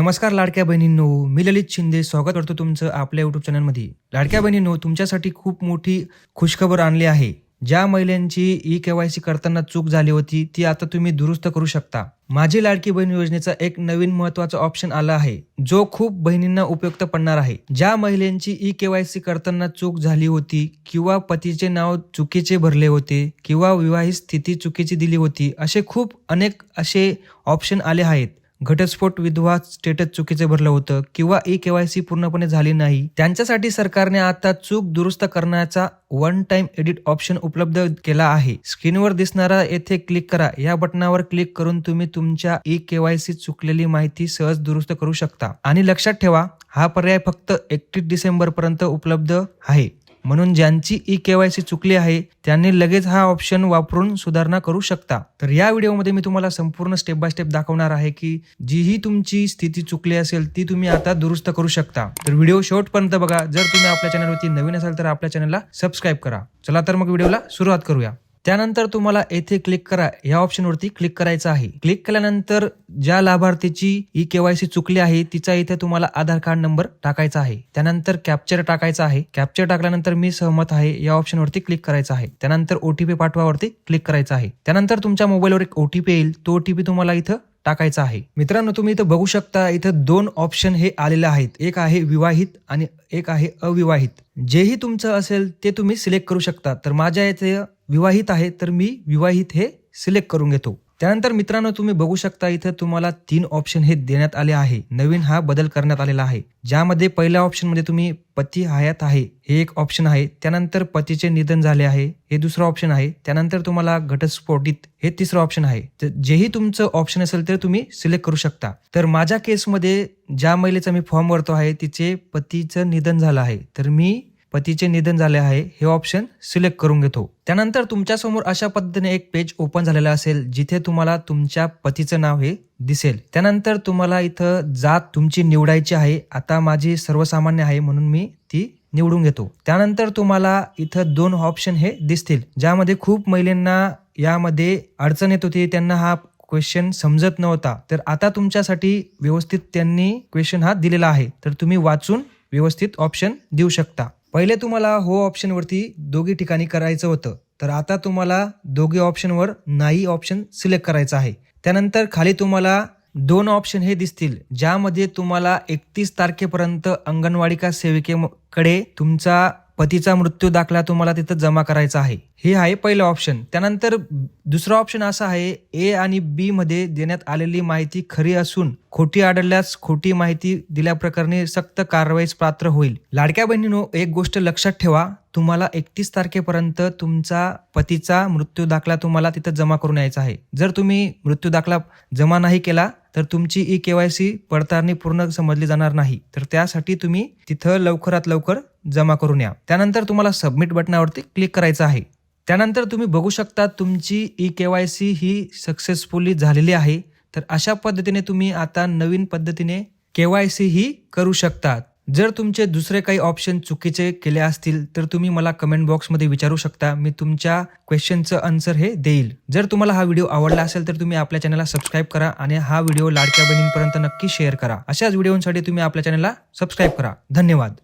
नमस्कार लाडक्या बहिणींनो मी ललित शिंदे. स्वागत करतो तुमचं आपल्या युट्यूब चॅनलमध्ये लाडक्या बहिणींनो तुमच्यासाठी खूप मोठी खुशखबर आणली आहे. ज्या महिलांची ई केवायसी करताना चूक झाली होती ती आता तुम्ही दुरुस्त करू शकता. माझी लाडकी बहीण योजनेचा एक नवीन महत्त्वाचा ऑप्शन आला आहे जो खूप बहिणींना उपयुक्त पडणार आहे. ज्या महिलांची ई केवायसी करताना चूक झाली होती किंवा पतीचे नाव चुकीचे भरले होते किंवा विवाहित स्थिती चुकीची दिली होती असे खूप अनेक असे ऑप्शन आले आहेत. घटस्फोट विधवा स्टेटस चुकीचे भरलं होतं किंवा ई केवायसी पूर्णपणे झाली नाही त्यांच्यासाठी सरकारने आता चूक दुरुस्त करण्याचा वन टाइम एडिट ऑप्शन उपलब्ध केला आहे. स्क्रीनवर दिसणारा येथे क्लिक करा. या बटनावर क्लिक करून तुम्ही तुमच्या ई केवायसी चुकलेली माहिती सहज दुरुस्त करू शकता. आणि लक्षात ठेवा हा पर्याय फक्त एकतीस डिसेंबर पर्यंत उपलब्ध आहे. म्हणून ज्यांची ई केवायसी चुकली आहे त्यांनी लगेच हा ऑप्शन वापरून सुधारणा करू शकता. तर या व्हिडिओमध्ये मी तुम्हाला संपूर्ण स्टेप बाय स्टेप दाखवणार आहे की जीही तुमची स्थिती चुकली असेल ती तुम्ही आता दुरुस्त करू शकता. तर व्हिडिओ शेवटपर्यंत बघा. जर तुम्ही आपल्या चॅनलवरती नवीन असाल तर आपल्या चॅनलला सबस्क्राईब करा. चला तर मग व्हिडिओला सुरुवात करूया. त्यानंतर तुम्हाला येथे क्लिक करा. या ऑप्शनवरती क्लिक करायचं आहे. क्लिक केल्यानंतर ज्या लाभार्थीची ई केवायसी चुकली आहे तिचा इथे तुम्हाला आधार कार्ड नंबर टाकायचा आहे. त्यानंतर कॅप्चर टाकायचा आहे. कॅप्चर टाकल्यानंतर मी सहमत आहे. या ऑप्शनवरती क्लिक करायचं आहे. त्यानंतर ओटीपी पाठवावरती क्लिक करायचं आहे. त्यानंतर तुमच्या मोबाईलवर एक ओटीपी येईल. तो ओटीपी तुम्हाला इथं टाकायचा आहे. मित्रांनो तुम्ही इथं बघू शकता इथं दोन ऑप्शन हे आलेले आहेत. एक आहे विवाहित आणि एक आहे अविवाहित. जेही तुमचं असेल ते तुम्ही सिलेक्ट करू शकता. तर माझ्या इथे विवाहित आहे तर मी विवाहित हे सिलेक्ट करून घेतो. त्यानंतर मित्रांनो तुम्ही बघू शकता इथं तुम्हाला तीन ऑप्शन हे देण्यात आले आहे. नवीन हा बदल करण्यात आलेला आहे. ज्यामध्ये पहिल्या ऑप्शनमध्ये तुम्ही पती हयात आहे हे एक ऑप्शन आहे. त्यानंतर पतीचे निधन झाले आहे हे दुसरं ऑप्शन आहे. त्यानंतर तुम्हाला घटस्फोटित हे तिसरं ऑप्शन आहे. तर जेही तुमचं ऑप्शन असेल तर तुम्ही सिलेक्ट करू शकता. तर माझ्या केसमध्ये ज्या महिलेचा मी फॉर्म भरतो आहे तिचे पतीचं निधन झालं आहे. तर मी पतीचे निधन झाले आहे हे ऑप्शन सिलेक्ट करून घेतो. त्यानंतर तुमच्यासमोर अशा पद्धतीने एक पेज ओपन झालेला असेल जिथे तुम्हाला तुमच्या पतीचं नाव हे दिसेल. त्यानंतर तुम्हाला इथं जात तुमची निवडायची आहे आता माझी सर्वसामान्य आहे म्हणून मी ती निवडून घेतो. त्यानंतर तुम्हाला इथं दोन ऑप्शन हे दिसतील ज्यामध्ये खूप महिलांना यामध्ये अडचण येत होती त्यांना हा क्वेश्चन समजत नव्हता. तर आता तुमच्यासाठी व्यवस्थित त्यांनी क्वेश्चन हा दिलेला आहे. तर तुम्ही वाचून व्यवस्थित ऑप्शन देऊ शकता. पहिले तुम्हाला हो ऑप्शनवरती दोघी ठिकाणी करायचं होतं. तर आता तुम्हाला दोघे ऑप्शनवर नाही ऑप्शन सिलेक्ट करायचं आहे. त्यानंतर खाली तुम्हाला दोन ऑप्शन हे दिसतील ज्यामध्ये तुम्हाला एकतीस तारखेपर्यंत अंगणवाडिका सेविकेकडे तुमचा पतीचा मृत्यू दाखला तुम्हाला तिथं जमा करायचा आहे. हे आहे पहिलं ऑप्शन त्यानंतर दुसरं ऑप्शन असं आहे ए आणि बी मध्ये देण्यात आलेली माहिती खरी असून खोटी आढळल्यास खोटी माहिती दिल्याप्रकरणी सक्त कारवाईस पात्र होईल. लाडक्या बहिणीनो एक गोष्ट लक्षात ठेवा. तुम्हाला एकतीस तारखेपर्यंत तुमचा पतीचा मृत्यू दाखला तुम्हाला तिथं जमा करून यायचा आहे. जर तुम्ही मृत्यू दाखला जमा नाही केला तर तुमची ई के वाय सी पडताळणी पूर्ण समजली जाणार नाही. तर त्यासाठी तुम्ही तिथं लवकरात लवकर जमा करून या. त्यानंतर तुम्हाला सबमिट बटनावरती क्लिक करायचं आहे. त्यानंतर तुम्ही बघू शकता तुमची ई के वाय सी ही सक्सेसफुली झालेली आहे. तर अशा पद्धतीने तुम्ही आता नवीन पद्धतीने के वाय ही करू शकता. जर तुमचे दुसरे काही ऑप्शन चुकीचे केले असतील तर तुम्ही मला कमेंट बॉक्समध्ये विचारू शकता. मी तुमच्या क्वेश्चनचं आन्सर हे देईल. जर तुम्हाला हा व्हिडिओ आवडला असेल तर तुम्ही आपल्या चॅनलला सबस्क्राईब करा आणि हा व्हिडिओ लाडक्या बहिणींपर्यंत नक्की शेअर करा. अशाच व्हिडिओसाठी तुम्ही आपल्या चॅनलला सबस्क्राईब करा. धन्यवाद.